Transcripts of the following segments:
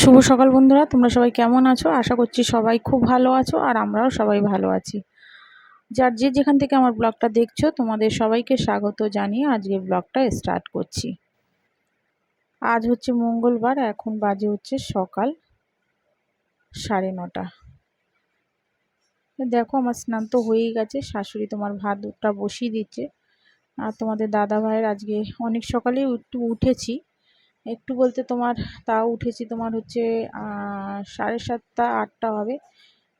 শুভ সকাল বন্ধুরা, তোমরা সবাই কেমন আছো? আশা করছি সবাই খুব ভালো আছো আর আমরাও সবাই ভালো আছি। যার যে যেখান থেকে আমার ব্লগটা দেখছ, তোমাদের সবাইকে স্বাগত জানিয়ে আজকে ব্লগটা স্টার্ট করছি। আজ হচ্ছে মঙ্গলবার, এখন বাজে হচ্ছে সকাল সাড়ে নটা। দেখো আমার স্নান তো হয়েই গেছে, শাশুড়ি তোমার ভাতটা বসিয়ে দিচ্ছে। আর তোমাদের দাদা ভাইয়ের আজকে অনেক সকালেই একটু উঠেছি। একটু বলতে তোমার, তাও উঠেছি তোমার হচ্ছে সাড়ে সাতটা, আটটা হবে।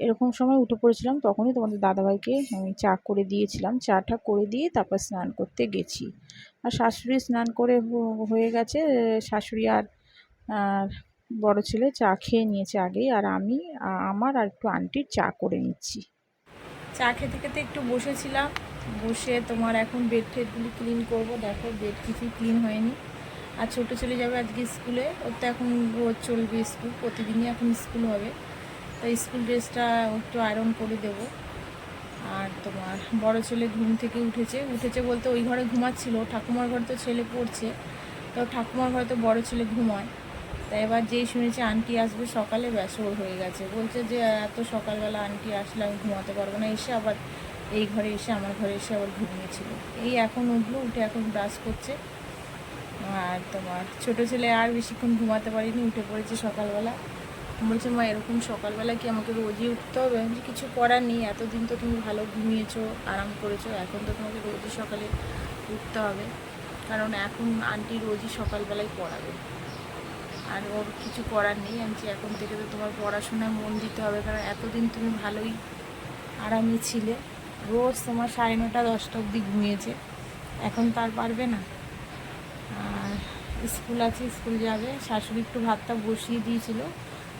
এরকম সময় উঠে পড়েছিলাম, তখনই তোমাদের দাদাভাইকে আমি চা করে দিয়েছিলাম। চাটা করে দিয়ে তারপর স্নান করতে গেছি। আর শাশুড়ি স্নান করে হয়ে গেছে, শাশুড়ি আর বড় ছেলে চা খেয়ে নিয়েছে আগেই। আর আমি, আমার আর একটু আন্টির চা করে নিচ্ছি। চা খেতে খেতে একটু বসেছিলাম। বসে তোমার এখন বেড টেডগুলি ক্লিন করব। দেখো বেড কিছুই ক্লিন হয়নি। আর ছোটো চলে যাবে আজকে স্কুলে, ওর তো এখন রোজ চলবে স্কুল, প্রতিদিনই এখন স্কুল হবে। তো স্কুল ড্রেসটা একটু আয়রন করে দেব। আর তোমার বড় ছেলে ঘুম থেকে উঠেছে। উঠেছে বলতে ওই ঘরে ঘুমাচ্ছিল, ঠাকুমার ঘরে তো ছেলে পড়ছে। তো ঠাকুমার ঘরে তো বড় ছেলে ঘুমায়। তাই এবার যেই শুনেছি আন্টি আসবে, সকালে ব্যাস ওর হয়ে গেছে। বলছে যে, এত সকালবেলা আন্টি আসলে আমি ঘুমাতে পারব না। এসে আবার এই ঘরে এসে, আমার ঘরে এসে আবার ঘুমিয়েছিল। এই এখন উঠল, উঠে এখন ব্রাশ করছে। আর তোমার ছোট ছেলে আর বেশিক্ষণ ঘুমাতে পারিনি, উঠে পড়েছে সকালবেলা। বলছে, মা, এরকম সকালবেলা কি আমাকে রোজই উঠতে হবে? যে কিছু করার নেই, এতদিন তো তুমি ভালো ঘুমিয়েছো, আরাম করেছ, এখন তো তোমাকে রোজই সকালে উঠতে হবে। কারণ এখন আন্টি রোজই সকালবেলায় পড়াবে। আর ওর কিছু করার নেই, আমি এখন থেকে তো তোমার পড়াশোনায় মন দিতে হবে, কারণ এতদিন তুমি ভালোই আরামে ছিলে। রোজ তোমার সাড়ে নটা, দশটা অবধি ঘুমিয়েছে। এখন তার পারবে না। স্কুল আছে, স্কুল যাবে। শাশুড়ি একটু ভাতটা বসিয়ে দিয়েছিল।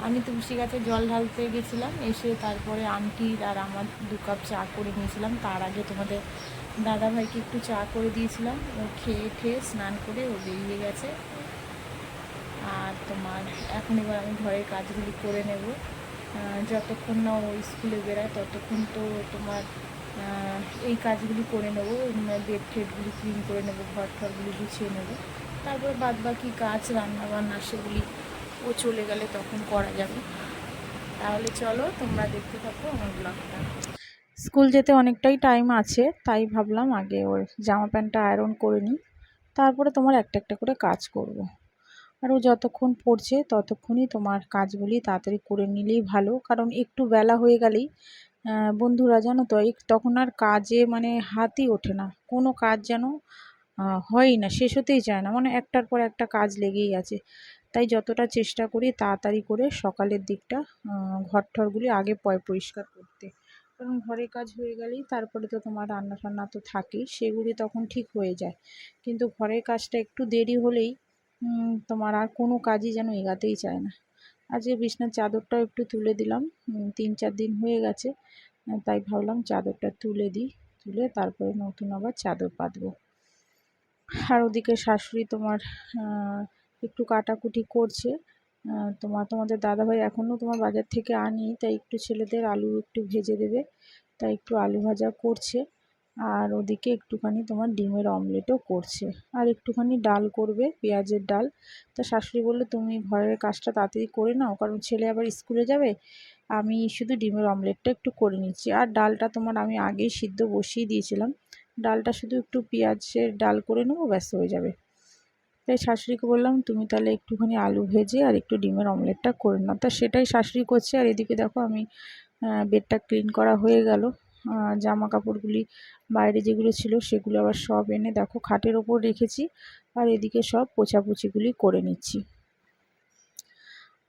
আমি তুলসী গাছে জল ঢালতে গেছিলাম, এসে তারপরে আন্টির আর আমার দু কাপ চা করে নিয়েছিলাম। তার আগে তোমাদের দাদা ভাইকে একটু চা করে দিয়েছিলাম। ও খেয়ে খেয়ে স্নান করে ও বেরিয়ে গেছে। আর তোমার এখন এবার আমি ঘরের কাজগুলি করে নেব। যতক্ষণ না ও স্কুলে বেড়ায় ততক্ষণ তো তোমার এই কাজগুলি করে নেব। বেড ঠেডগুলি ক্লিন করে নেব ঘর ঠরগুলি গুছিয়ে নেব। তারপরে বাদ বাকি কাজ রান্না বান্না সেগুলি ও চলে গেলে তখন করা যাবে। তাহলে চলো তোমরা দেখতে থাকো আমার ব্লগটা। স্কুল যেতে অনেকটাই টাইম আছে, তাই ভাবলাম আগে ওর জামা প্যান্টটা আয়রন করে নিই, তারপরে তোমার একটা একটা করে কাজ করব। আর ও যতক্ষণ পড়ছে ততক্ষণই তোমার কাজগুলি তাড়াতাড়ি করে নিলেই ভালো, কারণ একটু বেলা হয়ে গেলেই বন্ধুরা জানো তো তখন আর কাজে মানে হাতই ওঠে না। কোনো কাজ যেন হয়ই না, শেষ হতেই চায় না। মানে একটার পর একটা কাজ লেগেই আছে। তাই যতটা চেষ্টা করি তাড়াতাড়ি করে সকালের দিকটা ঘর ঠরগুলি আগে পয়, পরিষ্কার করতে। কারণ ঘরের কাজ হয়ে গেলেই তারপরে তো তোমার রান্না টান্না তো থাকেই, সেগুলি তখন ঠিক হয়ে যায়। কিন্তু ঘরের কাজটা একটু দেরি হলেই তোমার আর কোনো কাজই যেন এগাতেই চায় না। আজকে বিছনার চাদরটাও একটু তুলে দিলাম তিন চার দিন হয়ে গেছে, তাই ভাবলাম চাদরটা তুলে দিই, তুলে তারপরে নতুন আবার চাদর পাতবো আর ওদিকে শাশুড়ি তোমার একটু কাটাকুটি করছে। তোমার, তোমাদের দাদাভাই এখনও তোমার বাজার থেকে আনি তাই একটু ছেলেদের আলু একটু ভেজে দেবে, তাই একটু আলু ভাজা করছে। আর ওদিকে একটুখানি তোমার ডিমের অমলেটও করছে। আর একটুখানি ডাল করবে, পেঁয়াজের ডাল। তা শাশুড়ি বললে, তুমি ঘরের কাজটা তাড়াতাড়ি করে নাও, কারণ ছেলে আবার স্কুলে যাবে। আমি শুধু ডিমের অমলেটটা একটু করে নিচ্ছি। আর ডালটা তোমার আমি আগেই সিদ্ধ বসিয়ে দিয়েছিলাম। ডালটা শুধু একটু পেঁয়াজের ডাল করে নেব, ব্যাস হয়ে যাবে। তাই শাশুড়িকে বললাম, তুমি তাহলে একটুখানি আলু ভেজে আর একটু ডিমের অমলেটটা করে নাও। তা সেটাই শাশুড়ি করছে। আর এদিকে দেখো আমি বেডটা ক্লিন করা হয়ে গেল। জামা কাপড়গুলি বাইরে যেগুলো ছিল সেগুলো আবার সব এনে দেখো খাটের ওপর রেখেছি। আর এদিকে সব পোছাপুছিগুলি করে নিচ্ছি।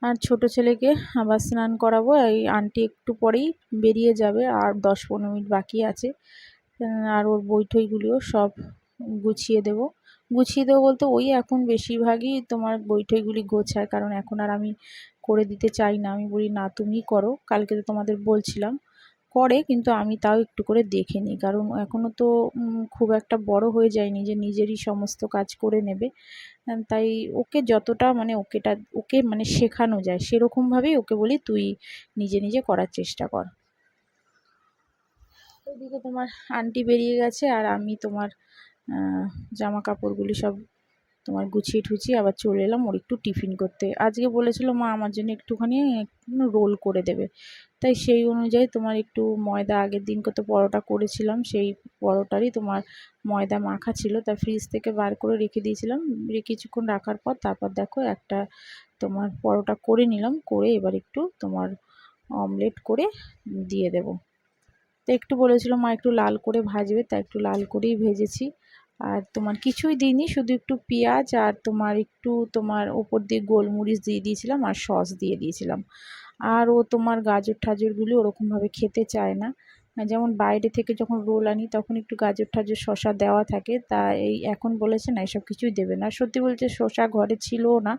আর ছোট ছেলেকে আবার স্নান করাবো। এই আন্টি একটু পরেই বেরিয়ে যাবে। আর দশ পনেরো মিনিট বাকি আছে। আর ওর বই টইগুলিও সব গুছিয়ে দেব। গুছিয়ে দেবো বলতে ওই এখন বেশিরভাগই তোমার বই টইগুলি গোছায়, কারণ এখন আর আমি করে দিতে চাই না। আমি বলি, না, তুমিই করো। কালকে তো তোমাদের বলছিলাম করে, কিন্তু আমি তাও একটু করে দেখে নিই। কারণ এখনও তো খুব একটা বড় হয়ে যায়নি যে নিজেরই সমস্ত কাজ করে নেবে। তাই ওকে যতটা মানে ওকেটা, ওকে মানে শেখানো যায়, সেরকমভাবেই ওকে বলি, তুই নিজে নিজে করার চেষ্টা কর। ওইদিকে তোমার আন্টি বেরিয়ে গেছে আর আমি তোমার জামা কাপড়গুলি সব তোমার গুছিয়ে ঠুচিয়ে আবার চলে এলাম ওর একটু টিফিন করতে। আজকে বলেছিল মা আমার জন্য একটুখানি রোল করে দেবে। তাই সেই অনুযায়ী তোমার একটু ময়দা আগের দিন কত পরোটা করেছিলাম, সেই পরোটারই তোমার ময়দা মাখা ছিল। তা ফ্রিজ থেকে বার করে রেখে দিয়েছিলাম। কিছুক্ষণ রাখার পর তারপর দেখো একটা তোমার পরোটা করে নিলাম, করে এবার একটু তোমার অমলেট করে দিয়ে দেব। তো একটু বলেছিল, মা একটু লাল করে ভাজবে, তা একটু লাল করেই ভেজেছি। আর তোমার কিছুই দিইনি, শুধু একটু পেঁয়াজ আর তোমার একটু তোমার ওপর দিয়ে গোলমরিচ দিয়ে দিয়েছিলাম আর সস দিয়ে দিয়েছিলাম। আর ও তোমার গাজর ঠাজরগুলি ওরকমভাবে খেতে চায় না। যেমন বাইরে থেকে যখন রোল আনি, তখন একটু গাজর ঠাজর শশা দেওয়া থাকে। তা এই এখন বলেছে না, এসব কিছুই দেবে না। সত্যি বলছে শশা ঘরে ছিলও না,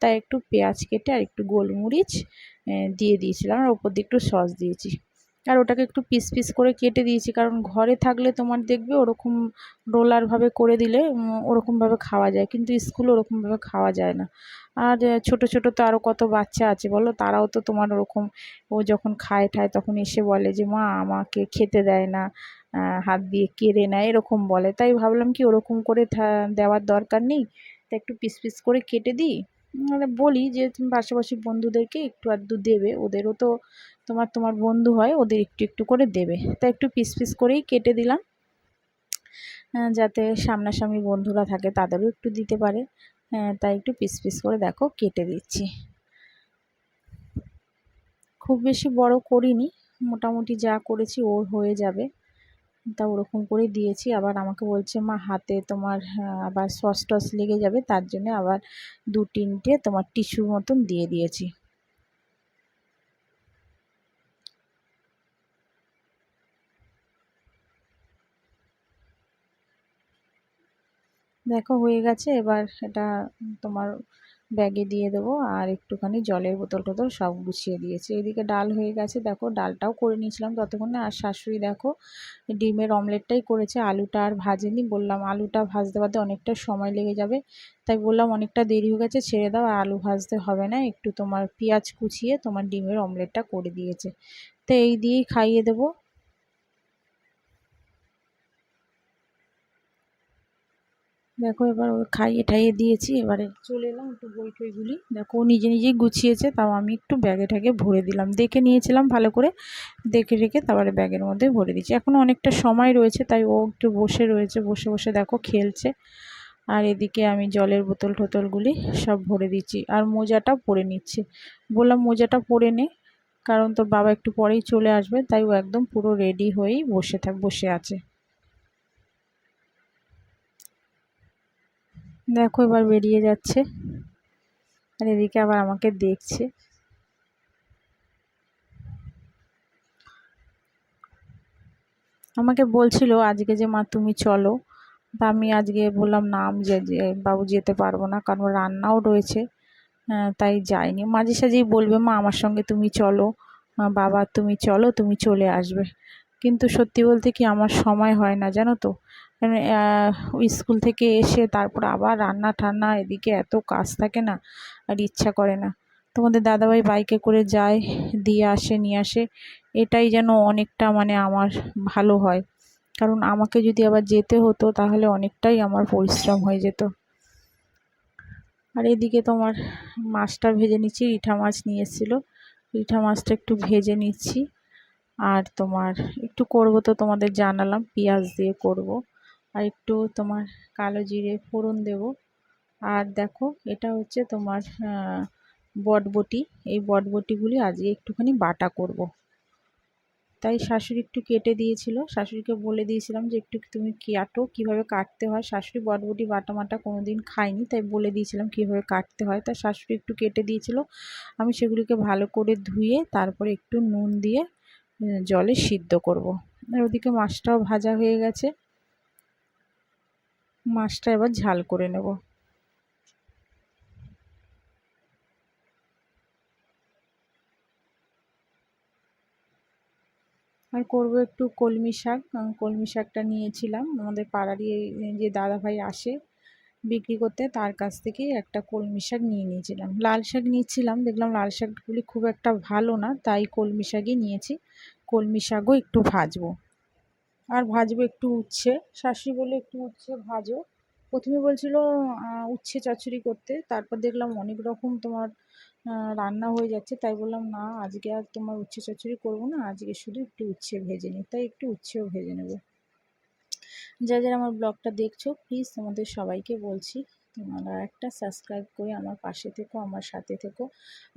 তাই একটু পেঁয়াজ কেটে আর একটু গোলমরিচ দিয়ে দিয়েছিলাম। আর ওপর দিয়ে একটু সস দিয়েছি। আর ওটাকে একটু পিস পিস করে কেটে দিয়েছি। কারণ ঘরে থাকলে তোমার দেখবে ওরকম রোলারভাবে করে দিলে ওরকমভাবে খাওয়া যায়। কিন্তু স্কুলে ওরকমভাবে খাওয়া যায় না। আর ছোট ছোট তো আরও কত বাচ্চা আছে বলো? তারাও তো তোমার ওরকম, ও যখন খায় ঠায় তখন এসে বলে যে, মা, আমাকে খেতে দেয় না হাত দিয়ে কেড়ে নেয়, এরকম বলে। তাই ভাবলাম কি ওরকম করে দেওয়ার দরকার নেই। তা একটু পিস পিস করে কেটে দিই। বলি যে, তুমি পাশাপাশি বন্ধুদেরকে একটু আধটু দেবে। ওদেরও তো তোমার তোমার বন্ধু হয়, ওদের একটু একটু করে দেবে। তা একটু পিস পিস করেই কেটে দিলাম। যাতে সামনাসামনি বন্ধুরা থাকে, তাদেরও একটু দিতে পারে। তাই একটু পিস পিস করে দেখো, কেটে দিচ্ছি। খুব বেশি বড় করিনি। মোটামুটি যা করেছি ওর হয়ে যাবে। তা ওরকম করে দিয়েছি। আবার আমাকে বলছে, মা, হাতে তোমার আবার সস টস লেগে যাবে, তার জন্য আবার দু তিনটে তোমার টিস্যু মতন দিয়ে দিয়েছি। দেখো, হয়ে গেছে। এবার এটা তোমার ব্যাগে দিয়ে দেবো আর একটুখানি জলের বোতল টোতল সব গুছিয়ে দিয়েছি। এদিকে ডাল হয়ে গেছে। দেখো, ডালটাও করে নিয়েছিলাম ততক্ষণে আর শাশুড়ি দেখো, ডিমের অমলেটটাই করেছে। আলুটা আর ভাজেনি। বললাম, আলুটা ভাজতে ভাজতে অনেকটা সময় লেগে যাবে। তাই বললাম, অনেকটা দেরি হয়ে গেছে, ছেড়ে দাও। আর আলু ভাজতে হবে না। একটু তোমার পেঁয়াজ কুচিয়ে তোমার ডিমের অমলেটটা করে দিয়েছে। তো এই দিয়েই খাইয়ে দেবো। দেখো, এবার ও খাইয়ে ঠাইয়ে দিয়েছি। এবারে চলে এলাম একটু বই টইগুলি। দেখো, ও নিজে নিজেই গুছিয়েছে, তাও আমি একটু ব্যাগে ঠ্যাগে ভরে দিলাম। দেখে নিয়েছিলাম ভালো করে, দেখে রেখে তারপরে ব্যাগের মধ্যে ভরে দিচ্ছি এখনও অনেকটা সময় রয়েছে, তাই ও একটু বসে রয়েছে, বসে বসে দেখো খেলছে। আর এদিকে আমি জলের বোতল টোতলগুলি সব ভরে দিচ্ছি, আর মোজাটা পরে নিচ্ছি। বললাম মোজাটা পরে নে, কারণ তোর বাবা একটু পরেই চলে আসবে, তাই ও একদম পুরো রেডি হয়েই বসে থাক, বসে আছে। দেখো এবার বেরিয়ে যাচ্ছে। আর এদিকে আবার আমাকে দেখছে। আমাকে বলছিল, আজকে যে মা তুমি চলো। তা আমি আজকে বললাম, না, আমি যে বাবু যেতে পারব না, কারণ রান্নাও রয়েছে। তাই যাইনি। মাঝে সাঝেই বলবে, মা, আমার সঙ্গে তুমি চলো। বাবা, তুমি চলো, তুমি চলে আসবে। কিন্তু সত্যি বলতে কি আমার সময় হয় না, জানো তো? স্কুল থেকে এসে তারপর আবার রান্না ঠান্না এদিকে এত কাজ থাকে না, আর ইচ্ছা করে না। তোমাদের দাদাভাই বাইকে করে যায়, দিয়ে আসে, নিয়ে আসে। এটাই যেন অনেকটা মানে আমার ভালো হয়। কারণ আমাকে যদি আবার যেতে হতো, তাহলে অনেকটাই আমার পরিশ্রম হয়ে যেত। আর এদিকে তোমার মাছটা ভেজে নিচ্ছি রিঠা মাছ নিয়ে এসেছিল। রিঠা মাছটা একটু ভেজে নিচ্ছি। আর তোমার একটু করব তো তোমাদের জানালাম, পেঁয়াজ দিয়ে করব। আর একটু তোমার কালো জিরে ফোড়ন দেব। আর দেখো, এটা হচ্ছে তোমার বটবটি। এই বটবটিগুলি আজকে একটুখানি বাটা করব। তাই শাশুড়ি একটু কেটে দিয়েছিল। শাশুড়িকে বলে দিয়েছিলাম যে, একটু তুমি কাটো, কীভাবে কাটতে হয়? শাশুড়ি বটবটি বাটা মাটা কোনো দিন খায়নি, তাই বলে দিয়েছিলাম কীভাবে কাটতে হয়। তাই শাশুড়ি একটু কেটে দিয়েছিল। আমি সেগুলিকে ভালো করে ধুয়ে, তারপরে একটু নুন দিয়ে জলে সিদ্ধ করব। আর ওদিকে মাছটাও ভাজা হয়ে গেছে। মাছটা এবার ঝাল করে নেব। আর করব একটু কলমি শাক। কলমি শাকটা নিয়েছিলাম। আমাদের পাড়ারই যে দাদাভাই আসে বিক্রি করতে, তার কাছ থেকে একটা কলমি শাক নিয়ে নিয়েছিলাম। লাল শাক নিয়েছিলাম। দেখলাম লাল শাকগুলি খুব একটা ভালো না, তাই কলমি শাকই নিয়েছি। কলমি শাকও একটু ভাজবো। আর ভাজবে একটু উচ্ছে। শাশুড়ি বলে একটু উচ্ছে ভাজো। প্রথমে বলছিল উচ্ছে চচ্চড়ি করতে। তারপর দেখলাম অনেক রকম তোমার রান্না হয়ে যাচ্ছে। তাই বললাম, না, আজকে আর তোমার উচ্ছে চচ্চড়ি করব না। আজকে শুধু একটু উচ্ছে ভেজে নিই। তাই একটু উচ্ছেও ভেজে নেব। যা যারা আমার ব্লগটা দেখছ প্লিজ তোমাদের সবাইকে বলছি তোমরা একটা সাবস্ক্রাইব করে আমার পাশে থেকো, আমার সাথে থেকো।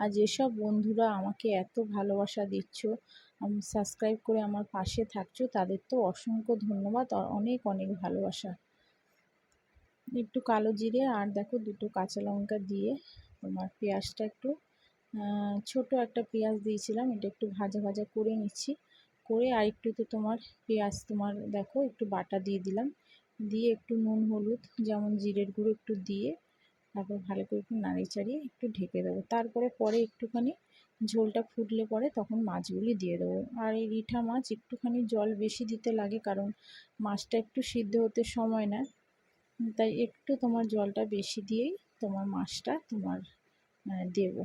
আর যেসব বন্ধুরা আমাকে এত ভালোবাসা দিচ্ছ সাবস্ক্রাইব করে আমার পাশে থাকছো, তাদের তো অসংখ্য ধন্যবাদ আর অনেক অনেক ভালোবাসা। একটু কালো জিরে আর দেখো দুটো কাঁচা লঙ্কা দিয়ে তোমার পেঁয়াজটা একটু ছোট একটা পেঁয়াজ দিয়েছিলাম, এটা একটু ভাজা ভাজা করে নিচ্ছি। করে আর একটু তো তোমার পেঁয়াজ তোমার দেখো একটু বাটা দিয়ে দিলাম। দিয়ে একটু নুন, হলুদ, যেমন জিরের গুঁড়ো একটু দিয়ে তারপর ভালো করে একটু নাড়িয়ে চাড়িয়ে একটু ঢেকে দেবো। তারপরে পরে একটুখানি ঝোলটা ফুটলে পরে তখন মাছগুলি দিয়ে দেবো। আর এই রিঠা মাছ একটুখানি জল বেশি দিতে লাগে কারণ মাছটা একটু সিদ্ধ হতে সময় নেয়। তাই একটু তোমার জলটা বেশি দিয়েই তোমার মাছটা তোমার দেবো।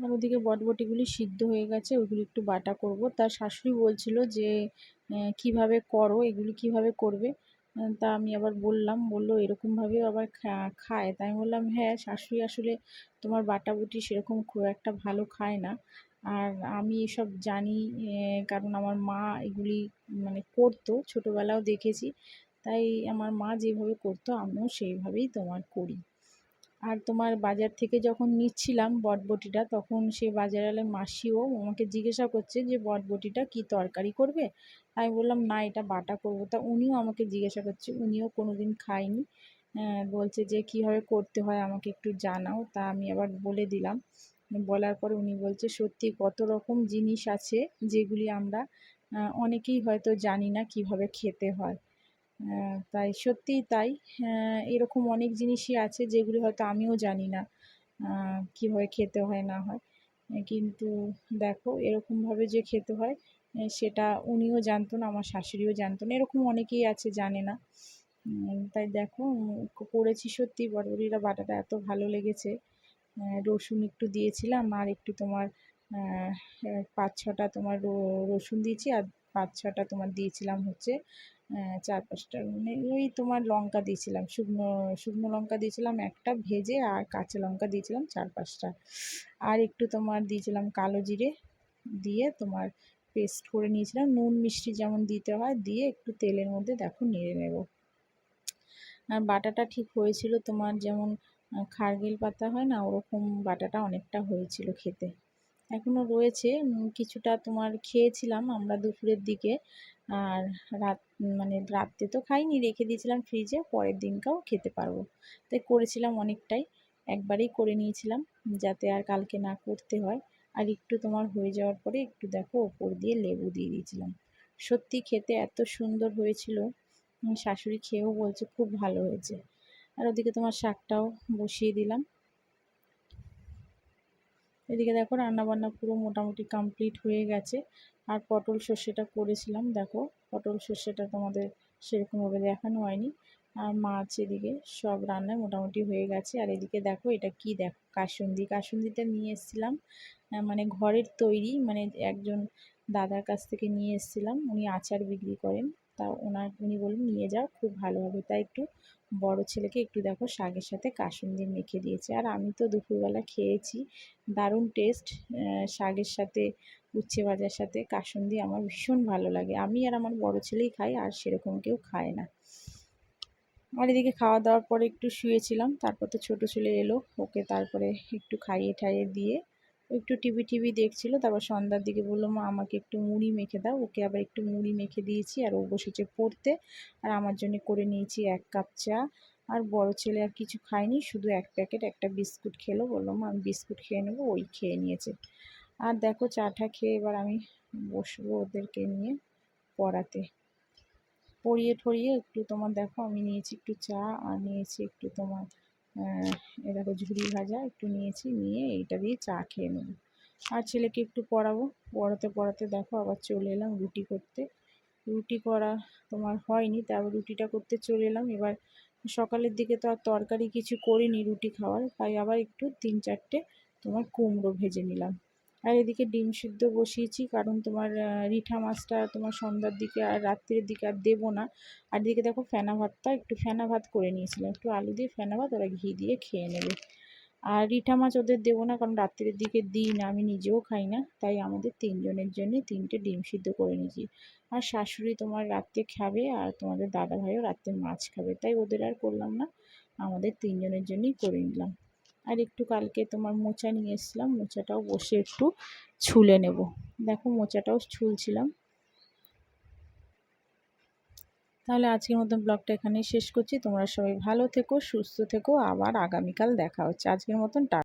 আর ওদিকে বটবটিগুলি সিদ্ধ হয়ে গেছে ওইগুলি একটু বাটা করব। তার শাশুড়ি বলছিল যে কীভাবে করো? এগুলি কীভাবে করবে? তা আমি আবার বললাম, বলল এরকমভাবেও আবার খায়। তাই আমি বললাম হ্যাঁ শাশুড়ি আসলে তোমার বাটাবুটি সেরকম খুব একটা ভালো খায় না। আর আমি এসব জানি কারণ আমার মা এগুলি মানে করতো, ছোটোবেলাও দেখেছি। তাই আমার মা যেভাবে করতো, আমিও সেইভাবেই তোমার করি। আর তোমার বাজার থেকে যখন নিচ্ছিলাম বটবটিটা, তখন সে বাজারওয়ালা মাসিও আমাকে জিজ্ঞাসা করছে যে, বটবটিটা কী তরকারি করবে? আমি বললাম, না, এটা বাটা করব। তা উনিও আমাকে জিজ্ঞাসা করছে, উনিও কোনো দিন খায়নি বলছে যে, কীভাবে করতে হয় আমাকে একটু জানাও। তা আমি আবার বলে দিলাম। বলার পর উনি বলছে, সত্যি কত রকম জিনিস আছে যেগুলি আমরা অনেকেই হয়তো জানি না কীভাবে খেতে হয়। তাই সত্যিই তাই। এরকম অনেক জিনিসই আছে যেগুলি হয়তো আমিও জানি না কীভাবে খেতে হয়, না হয়। কিন্তু দেখো, এরকমভাবে যে খেতে হয় সেটা উনিও জানতো না, আমার শাশুড়িও জানতো না, এরকম অনেকেই আছে জানে না। তাই দেখো করেছি সত্যি বড়বড়িরা বাটাটা এত ভালো লেগেছে। রসুন একটু দিয়েছিলাম, আর একটু তোমার পাঁচ ছটা তোমার রসুন দিয়েছি, আর পাঁচ ছটা তোমার দিয়েছিলাম হচ্ছে চার পাঁচটা মানে ওই তোমার লঙ্কা দিয়েছিলাম, শুকনো শুকনো লঙ্কা দিয়েছিলাম একটা ভেজে আর কাঁচা লঙ্কা দিয়েছিলাম চার পাঁচটা আর একটু তোমার দিয়েছিলাম কালো জিরে দিয়ে তোমার পেস্ট করে নিয়েছিলাম, নুন মিষ্টি যেমন দিতে হয় দিয়ে একটু তেলের মধ্যে দেখো নেড়ে নেব। আর বাটাটা ঠিক হয়েছিল তোমার যেমন খারগেল পাতা হয় না ওরকম বাটাটা অনেকটা হয়েছিল খেতে। এখনও রয়েছে। কিছুটা তোমার খেয়েছিলাম আমরা দুপুরের দিকে। আর রাত মানে রাত্রে তো খাইনি, রেখে দিয়েছিলাম ফ্রিজে পরের দিনকাও খেতে পারব। তাই করেছিলাম অনেকটাই, একবারেই করে নিয়েছিলাম যাতে আর কালকে না করতে হয়। আর একটু তোমার হয়ে যাওয়ার পরে একটু দেখো ওপর দিয়ে লেবু দিয়ে দিয়েছিলাম। সত্যি খেতে এত সুন্দর হয়েছিল। শাশুড়ি খেয়েও বলছে খুব ভালো হয়েছে। আর ওদিকে তোমার শাকটাও বসিয়ে দিলাম। এদিকে দেখো রান্নাবান্না পুরো মোটামুটি কমপ্লিট হয়ে গেছে। আর পটল সর্ষেটা করেছিলাম, দেখো পটল সর্ষেটা তোমাদের সেরকমভাবে দেখানো হয়নি। আর মাছ এদিকে সব রান্নায় মোটামুটি হয়ে গেছে। আর এদিকে দেখো এটা কি দেখো, কাসুন্দি। কাসুন্দিটা নিয়ে এসেছিলাম মানে ঘরের তৈরি মানে একজন দাদার কাছ থেকে নিয়ে এসেছিলাম। উনি আচার বিক্রি করেন। তা ওনার উনি বললেন, নিয়ে যাও, খুব ভালো হবে। তাই একটু বড় ছেলেকে একটু দেখো, শাকের সাথে কাসুন্দি মেখে দিয়েছে। আর আমি তো দুপুরবেলা খেয়েছি, দারুণ টেস্ট শাকের সাথে, উচ্ছে ভাজার সাথে কাসুন্দি আমার ভীষণ ভালো লাগে। আমি আর আমার বড় ছেলেই খাই, আর সেরকম কেউ খায় না। আর এদিকে খাওয়া দাওয়ার পরে একটু শুয়েছিলাম, তারপর তো ছোটো ছেলে এলো, ওকে তারপরে একটু খাইয়ে ঠাইয়ে দিয়ে একটু টিভি টিভি দেখছিল, তারপর সন্ধ্যার দিকে বলল, মা, আমাকে একটু মুড়ি মেখে দাও, ওকে আবার একটু মুড়ি মেখে দিয়েছি, আর ও বসেছে পড়তে, আর আমার জন্য করে নিয়েছি এক কাপ চা। আর বড় ছেলে আর কিছু খায়নি, শুধু এক প্যাকেট একটা বিস্কুট খেলো, বলল, মা, আমি বিস্কুট খেয়ে নেব, ওই খেয়ে নিয়েছে। আর দেখো, চাটা খেয়ে এবার আমি বসবো ওদেরকে নিয়ে পড়াতে। পড়িয়ে ঠরিয়ে একটু তোমার, দেখো, আমি নিয়েছি একটু চা, আর নিয়েছি একটু তোমার এ দেখো ঝুড়ি ভাজা, একটু নিয়েছি, নিয়ে এইটা দিয়ে চা খেয়ে নেব। আর ছেলেকে একটু পড়াবো। পড়াতে পড়াতে দেখো আবার চলে এলাম রুটি করতে। রুটি করা তোমার হয়নি তারপর রুটিটা করতে চলে এলাম। এবার সকালের দিকে তো আর তরকারি কিছু করিনি রুটি খাওয়ার, তাই আবার একটু তিন চারটে তোমার কুমড়ো ভেজে নিলাম। আর এদিকে ডিম সিদ্ধ বসিয়েছি, কারণ তোমার রিঠা মাছটা তোমার সন্ধ্যার দিকে আর রাত্রের দিকে আর দেবো না। আর এদিকে দেখো ফেনা ভাতটা, একটু ফেনা ভাত করে নিয়েছিলাম, একটু আলু দিয়ে ফেনা ভাত, ওরা ঘি দিয়ে খেয়ে নেবে। আর রিঠা মাছ ওদের দেবো না, কারণ রাত্রের দিকে দিই না, আমি নিজেও খাই না, তাই আমাদের তিনজনের জন্য তিনটে ডিম সিদ্ধ করে নিয়েছি। আর শাশুড়ি তোমার রাত্রে খাবে, আর তোমাদের দাদা ভাইও রাত্রে মাছ খাবে, তাই ওদের আর করলাম না, আমাদের তিনজনের জন্যই করে নিলাম। আর একটু কালকে তোমার মোচা নিয়ে এসেছিলাম, মোচাটাও বসে একটু ছুলে নেব। দেখো মোচাটাও ছুলছিলাম। তাহলে আজকের মতন ব্লগটা এখানেই শেষ করছি। তোমরা সবাই ভালো থেকো, সুস্থ থেকো। আবার আগামীকাল দেখা হচ্ছে। আজকের মতন টা